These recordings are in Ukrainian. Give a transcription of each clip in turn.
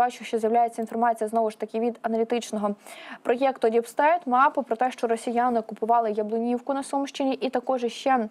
бачу, що з'являється інформація знову ж таки від аналітичного проєкту Діпстейт мапу про те, що росіяни купували Яблунівку на Сумщині, і також ще.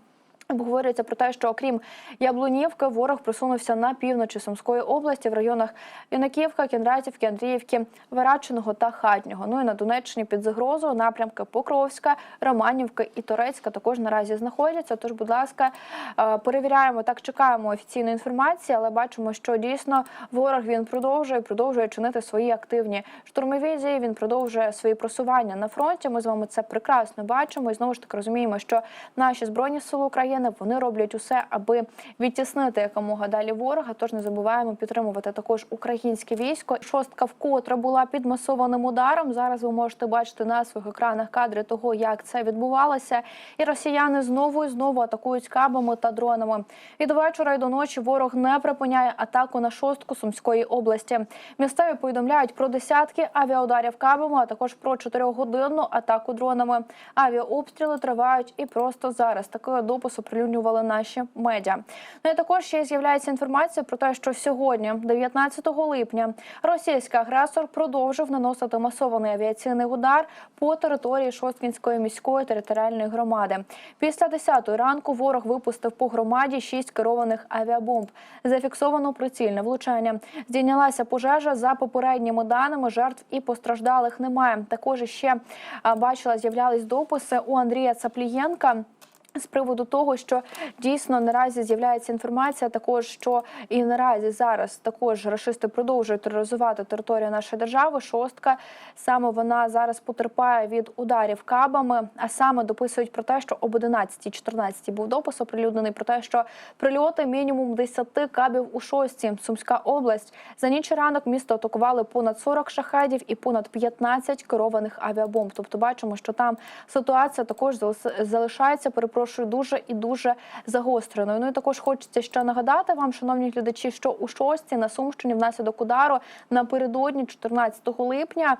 Обговорюється про те, що окрім Яблунівки, ворог просунувся на півночі Сумської області в районах Юнаківка, Кінратівки, Андріївки, Верачиного та Хатнього. Ну і на Донеччині під загрозою напрямки Покровська, Романівка і Торецька також наразі знаходяться. Тож, будь ласка, е, перевіряємо так, чекаємо офіційної інформації, але бачимо, що дійсно ворог він продовжує продовжує чинити свої активні штурмові дії. Він продовжує свої просування на фронті. Ми з вами це прекрасно бачимо. І знову ж таки розуміємо, що наші збройні сили України вони роблять усе, аби відтіснити якомога далі ворога. Тож не забуваємо підтримувати також українське військо. Шостка вкотре була під масованим ударом. Зараз ви можете бачити на своїх екранах кадри того, як це відбувалося. І росіяни знову і знову атакують кабами та дронами. Від вечора й до ночі ворог не припиняє атаку на шостку Сумської області. Місцеві повідомляють про десятки авіаударів кабами, а також про чотирьохгодинну атаку дронами. Авіаобстріли тривають і просто зараз. Такого допису оприлюднювали наші медіа. Ну і також ще з'являється інформація про те, що сьогодні, 19 липня, російський агресор продовжив наносити масований авіаційний удар по території Шосткінської міської територіальної громади. Після 10 ранку ворог випустив по громаді 6 керованих авіабомб. Зафіксовано прицільне влучання. Здійнялася пожежа за попередніми даними. Жертв і постраждалих немає. Також ще бачила, з'являлись дописи у Андрія Цаплієнка. З приводу того, що дійсно наразі з'являється інформація, також що і наразі зараз також рашисти продовжують тероризувати територію нашої держави. Шостка саме вона зараз потерпає від ударів кабами. А саме дописують про те, що об 11.14 був допис оприлюднений про те, що прильоти мінімум 10 кабів у шості Сумська область. За ніч і ранок місто атакували понад 40 шахедів і понад 15 керованих авіабомб. Тобто, бачимо, що там ситуація також залишається. Перепрошую, дуже і дуже загостреною. Ну і також хочеться ще нагадати вам, шановні глядачі, що у шості на Сумщині внаслідок удару напередодні 14 липня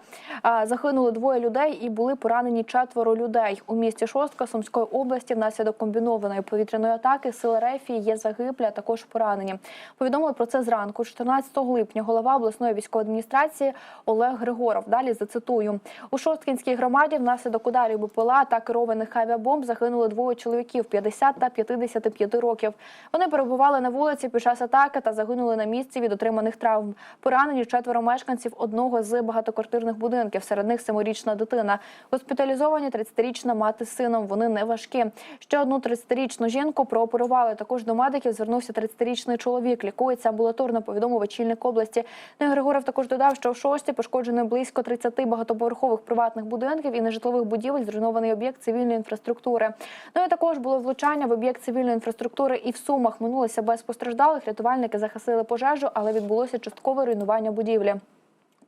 загинули двоє людей і були поранені четверо людей у місті Шостка Сумської області. Внаслідок комбінованої повітряної атаки сили Рефії є загиблі, а також поранені. Повідомили про це зранку, 14 липня. Голова обласної військової адміністрації Олег Григоров. Далі зацитую у Шосткінській громаді. Внаслідок ударів БПЛА та керованих авіабомб загинули двоє чоловіків 50 та 55 років. Вони перебували на вулиці під час атаки та загинули на місці від отриманих травм. Поранені четверо мешканців одного з багатоквартирних будинків. Серед них семирічна дитина. Госпіталізовані 30-річна мати з сином. Вони не важкі. Ще одну 30-річну жінку прооперували. Також до медиків звернувся 30-річний чоловік. Лікується амбулаторно. Повідомив очільник області. Ну, Григоров також додав, що в шості пошкоджено близько 30 багатоповерхових приватних будинків і нежитлових будівель. Зруйнований об'єкт цивільної інфраструктури. Ну і також було влучання в об'єкт цивільної інфраструктури і в Сумах. Минулося без постраждалих. Рятувальники захисили пожежу, але відбулося часткове руйнування будівлі.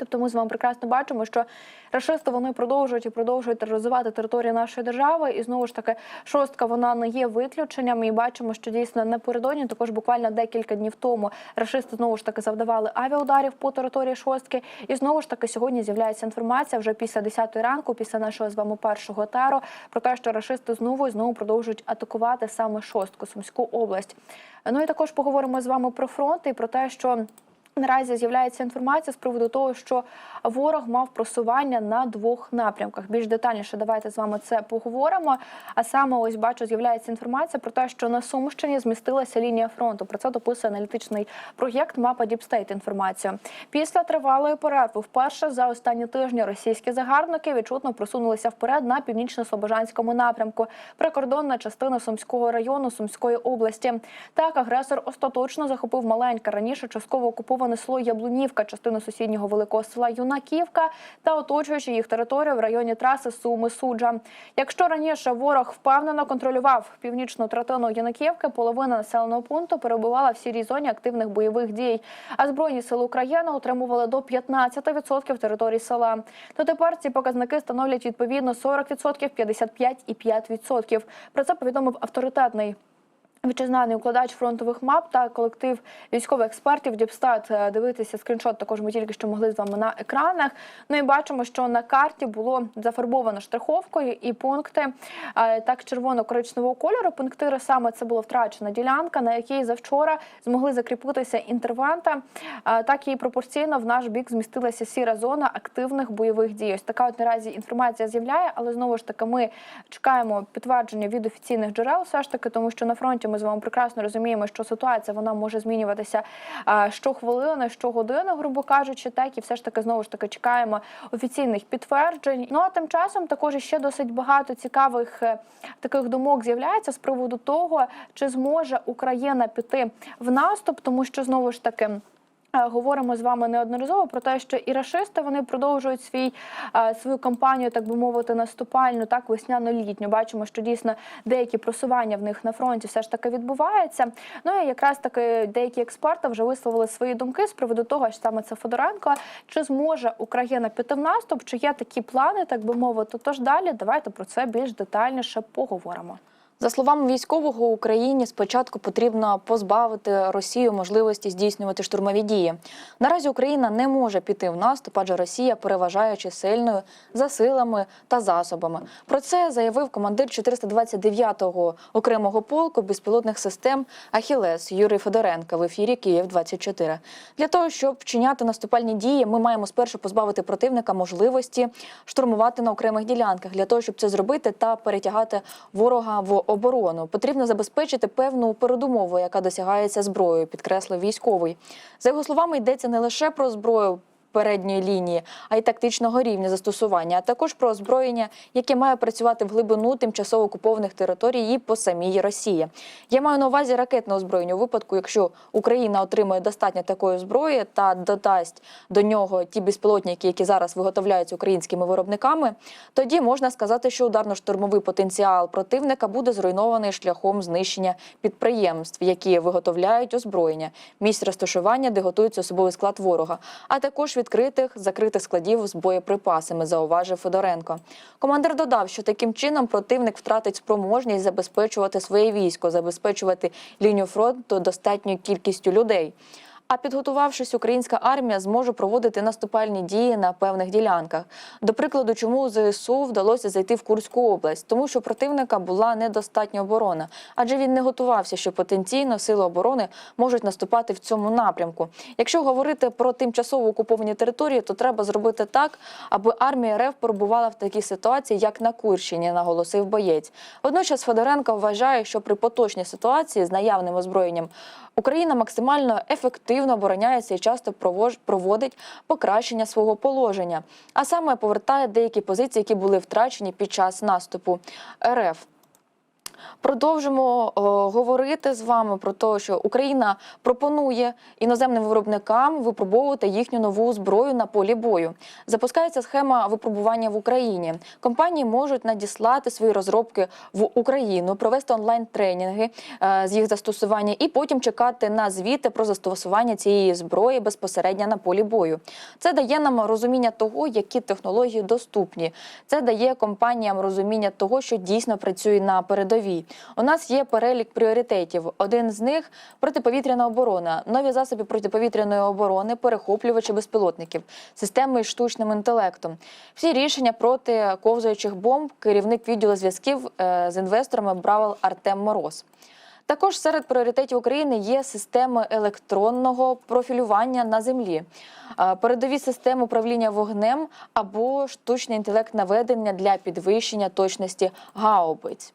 Тобто ми з вами прекрасно бачимо, що рашисти вони продовжують і продовжують тероризувати територію нашої держави. І знову ж таки, шостка вона не є виключенням. І бачимо, що дійсно напередодні, також буквально декілька днів тому, рашисти знову ж таки завдавали авіаударів по території шостки. І знову ж таки сьогодні з'являється інформація вже після 10 ранку, після нашого з вами першого теру, про те, що рашисти знову і знову продовжують атакувати саме шостку Сумську область. Ну і також поговоримо з вами про фронт і про те, що. Наразі з'являється інформація з приводу того, що ворог мав просування на двох напрямках. Більш детальніше давайте з вами це поговоримо. А саме ось бачу, з'являється інформація про те, що на Сумщині змістилася лінія фронту. Про це дописує аналітичний проєкт Мапа Діпстейт. Інформацію після тривалої перерви, вперше за останні тижні російські загарбники відчутно просунулися вперед на північно-слобожанському напрямку. Прикордонна частина Сумського району Сумської області. Так агресор остаточно захопив маленьке раніше частково окуповане село Яблунівка, частину сусіднього великого села Юнаківка та оточуючи їх територію в районі траси Суми Суджа. Якщо раніше ворог впевнено контролював північну третину Юнаківки, половина населеного пункту перебувала в сірій зоні активних бойових дій. А збройні сили України отримували до 15% території села. То тепер ці показники становлять відповідно 40%, 55% і 5%. Про це повідомив авторитетний Вітчизнаний укладач фронтових мап та колектив військових експертів Діпстат. Е, Дивитися скріншот також ми тільки що могли з вами на екранах. Ну і бачимо, що на карті було зафарбовано штриховкою і пункти е, так червоно-коричневого кольору. Пунктири саме це була втрачена ділянка, на якій завчора змогли закріпитися інтервенти. Е, Так і пропорційно в наш бік змістилася сіра зона активних бойових дій. Ось така от наразі інформація з'являє, але знову ж таки ми чекаємо підтвердження від офіційних джерел, все ж таки, тому що на фронті ми з вами прекрасно розуміємо, що ситуація вона може змінюватися щохвилини, щогодини, грубо кажучи, так і все ж таки знову ж таки чекаємо офіційних підтверджень. Ну а тим часом також ще досить багато цікавих е, таких думок з'являється з приводу того, чи зможе Україна піти в наступ, тому що знову ж таки. Е, Говоримо з вами неодноразово про те, що і рашисти вони продовжують свій е, свою кампанію, так би мовити, наступальну, так весняно-літню. Бачимо, що дійсно деякі просування в них на фронті все ж таки відбувається. Ну і якраз таки деякі експерти вже висловили свої думки з приводу того, що саме це Федоренко. Чи зможе Україна піти в наступ? Чи є такі плани, так би мовити? Тож далі давайте про це більш детальніше поговоримо. За словами військового, Україні спочатку потрібно позбавити Росію можливості здійснювати штурмові дії. Наразі Україна не може піти в наступ, адже Росія переважаючи сильною за силами та засобами. Про це заявив командир 429-го окремого полку безпілотних систем Ахілес Юрій Федоренко в ефірі Київ 24 Для того щоб вчиняти наступальні дії, ми маємо спершу позбавити противника можливості штурмувати на окремих ділянках. Для того щоб це зробити та перетягати ворога в оборону, потрібно забезпечити певну передумову, яка досягається зброєю, підкреслив військовий. За його словами, йдеться не лише про зброю. Передньої лінії, а й тактичного рівня застосування, а також про озброєння, яке має працювати в глибину тимчасово окупованих територій і по самій Росії. Я маю на увазі ракетне озброєння у випадку, якщо Україна отримує достатньо такої зброї та додасть до нього ті безпілотники, які зараз виготовляються українськими виробниками, тоді можна сказати, що ударно-штурмовий потенціал противника буде зруйнований шляхом знищення підприємств, які виготовляють озброєння, місць розташування, де готується особовий склад ворога, а також відкритих закритих складів з боєприпасами, зауважив Федоренко. Командир додав, що таким чином противник втратить спроможність забезпечувати своє військо, забезпечувати лінію фронту достатньою кількістю людей. А підготувавшись, українська армія зможе проводити наступальні дії на певних ділянках. До прикладу, чому ЗСУ вдалося зайти в Курську область, тому що противника була недостатня оборона, адже він не готувався, що потенційно сили оборони можуть наступати в цьому напрямку. Якщо говорити про тимчасово окуповані території, то треба зробити так, аби армія РФ перебувала в такій ситуації, як на Курщині, наголосив боєць. Водночас Федоренко вважає, що при поточній ситуації з наявним озброєнням Україна максимально ефективно обороняється і часто проводить покращення свого положення, а саме повертає деякі позиції, які були втрачені під час наступу РФ. Продовжимо о, говорити з вами про те, що Україна пропонує іноземним виробникам випробовувати їхню нову зброю на полі бою. Запускається схема випробування в Україні. Компанії можуть надіслати свої розробки в Україну, провести онлайн тренінги е, з їх застосування і потім чекати на звіти про застосування цієї зброї безпосередньо на полі бою. Це дає нам розуміння того, які технології доступні. Це дає компаніям розуміння того, що дійсно працює на передовій. У нас є перелік пріоритетів. Один з них протиповітряна оборона, нові засоби протиповітряної оборони, перехоплювачі безпілотників, системи з штучним інтелектом. Всі рішення проти ковзаючих бомб керівник відділу зв'язків е, з інвесторами Бравел Артем Мороз. Також серед пріоритетів України є системи електронного профілювання на землі, е, передові системи управління вогнем або штучний інтелект наведення для підвищення точності гаубиць.